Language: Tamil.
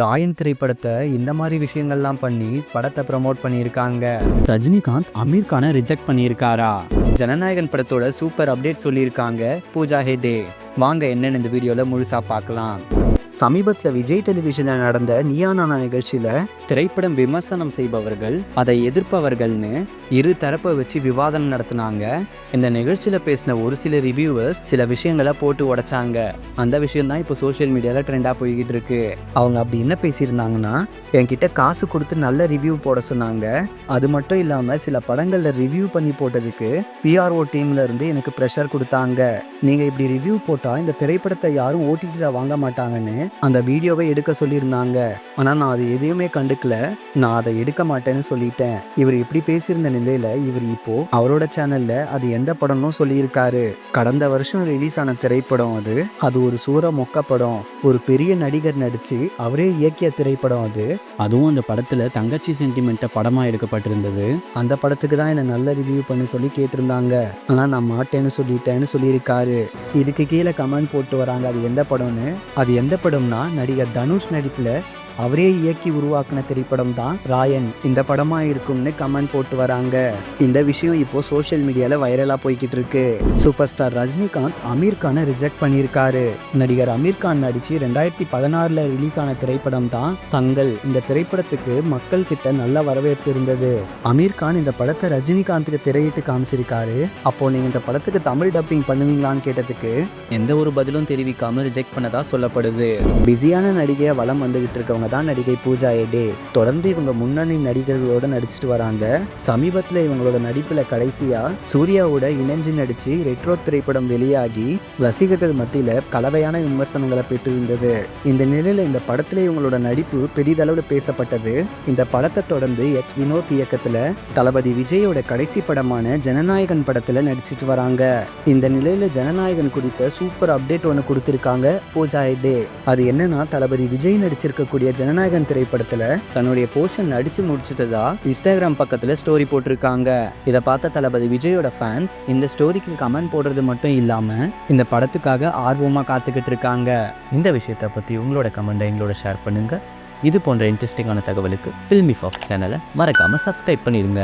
ராயன் திரைப்படத்தை இந்த மாதிரி விஷயங்கள்லாம் பண்ணி படத்தை ப்ரமோட் பண்ணியிருக்காங்க. ரஜினிகாந்த் அமீர் கானை ரிஜெக்ட் பண்ணியிருக்காரா? ஜனநாயகன் படத்தோட சூப்பர் அப்டேட் சொல்லியிருக்காங்க பூஜா ஹெடே வாங்க என்னன்னு இந்த வீடியோவில் முழுசாக பார்க்கலாம். சமீபத்தில் விஜய் டெலிவிஷனில் நடந்த நியானானா நிகழ்ச்சியில் திரைப்படம் விமர்சனம் செய்பவர்கள் அதை எதிர்ப்பவர்கள்னு இரு தரப்பை வச்சு விவாதம் நடத்தினாங்க. இந்த நிகழ்ச்சியில் பேசின ஒரு சில ரிவ்யூவர்ஸ் சில விஷயங்களை போட்டு உடைச்சாங்க. அந்த விஷயம் தான் இப்போ சோஷியல் மீடியாவில் ட்ரெண்டாக போய்கிட்டு இருக்கு. அவங்க அப்படி என்ன பேசியிருந்தாங்கன்னா என்கிட்ட காசு கொடுத்து நல்ல ரிவ்யூ போட சொன்னாங்க. அது மட்டும் இல்லாமல் சில படங்களில் ரிவ்யூ பண்ணி போட்டதுக்கு பிஆர்ஓ டீம்ல இருந்து எனக்கு ப்ரெஷர் கொடுத்தாங்க. நீங்கள் இப்படி ரிவ்யூ போட்டால் இந்த திரைப்படத்தை யாரும் ஓடிடியில் வாங்க மாட்டாங்கன்னு அந்த வீடியோவை எடுக்க சொல்லியிருந்தாங்க. ஆனால் நான் அது எதையுமே கண்டுக்கல. நான் அதை எடுக்க மாட்டேன்னு சொல்லிட்டேன். இவர் இப்படி பேசியிருந்த நிலையில இவர் இப்போ அவரோட சேனல்ல அது எந்த படம்னு சொல்லியிருக்காரு. கடந்த வருஷம் ரிலீஸ் ஆன திரைப்படம் அது. அது ஒரு சூற மொக்க படம். ஒரு பெரிய நடிகர் நடிச்சு அவரே இயக்கிய திரைப்படம் அது. அதுவும் அந்த படத்தில் தங்கச்சி சென்டிமெண்ட்டை படமாக எடுக்கப்பட்டிருந்தது. அந்த படத்துக்கு தான் என்னை நல்ல ரிவ்யூ பண்ணி சொல்லி கேட்டிருந்தாங்க. ஆனால் நான் மாட்டேன்னு சொல்லிட்டேன்னு சொல்லியிருக்காரு. இதுக்கு கீழே கமெண்ட் போட்டு வராங்க. அது எந்த படம்னு? அது எந்த படம்னா நடிகர் தனுஷ் நடிப்பில் அவரே இயக்கி உருவாக்கின திரைப்படம் தான் ராயன். இந்த படமா இருக்கும்னு கமெண்ட் போட்டு வராங்க. இந்த விஷயம் இப்போ சோஷியல் மீடியால வைரலா போய்கிட்டு இருக்கு சூப்பர் ஸ்டார் ரஜினிகாந்த் அமீர் கானை ரிஜெக்ட் பண்ணியிருக்காரு. நடிகர் அமீர் கான் நடிச்சு ரெண்டாயிரத்தி பதினாறுல ரிலீஸ் ஆன திரைப்படம் தான் தங்கள். இந்த திரைப்படத்துக்கு மக்கள் கிட்ட நல்ல வரவேற்பு இருந்தது. அமீர் கான் இந்த படத்தை ரஜினிகாந்துக்கு திரையிட்டு காமிச்சிருக்காரு. அப்போ நீங்க இந்த படத்துக்கு தமிழ் டப்பிங் பண்ணுவீங்களான்னு கேட்டதுக்கு எந்த ஒரு பதிலும் தெரிவிக்காம ரிஜெக்ட் பண்ணதா சொல்லப்படுது. பிஸியான நடிகையா வளம் வந்துகிட்டு இருக்கவங்க தான் நடிகை பூஜா எடே தொடர்ந்து இவங்க முன்னணி நடிகர்களோட நடிச்சிட்டு வராங்க. சமீபத்தில் இவங்களோட நடிப்பில் கடைசியாக சூர்யாவோட இணைஞ்சு நடித்து ரெட்ரோ திரைப்படம் வெளியாகி ரசிகர்கள் மத்தியில் கலவையான விமர்சனங்களை பெற்றிருந்தது. இந்த நிலையில் இந்த படத்தில் இவங்களோட நடிப்பு பெரிதளவில் பேசப்பட்டது. இந்த படத்தை தொடர்ந்து எச் வினோத் இயக்கத்தில் தளபதி விஜயோட கடைசி படமான ஜனநாயகன் படத்தில் நடிச்சிட்டு வராங்க. இந்த நிலையில் ஜனநாயகன் குறித்த சூப்பர் அப்டேட் ஒன்று கொடுத்துருக்காங்க பூஜா ஹெட்டே அது என்னன்னா தளபதி விஜய் நடிச்சிருக்கக்கூடிய ஜனநாயகன் திரைப்படத்துல தன்னுடைய போர்ஷன் நடிச்சு முடிச்சிட்டதா இன்ஸ்டாகிராம் பக்கத்துல ஸ்டோரி போட்டிருக்காங்க. இதை பார்த்த தளபதி விஜயோட ஃபேன்ஸ் இந்த ஸ்டோரிக்கு கமெண்ட் போடுறது மட்டும் இல்லாம இந்த படத்துக்காக ஆர்வமா காத்துக்கிட்டு இருக்காங்க. இந்த விஷயத்தை பற்றி உங்களோட கமெண்ட்டை எங்களோட ஷேர் பண்ணுங்கள் இது போன்ற இன்ட்ரெஸ்டிங்கான தகவலுக்கு ஃபில்மி ஃபாக்ஸ் சேனலை மறக்காமல் சப்ஸ்கிரைப் பண்ணிடுங்க.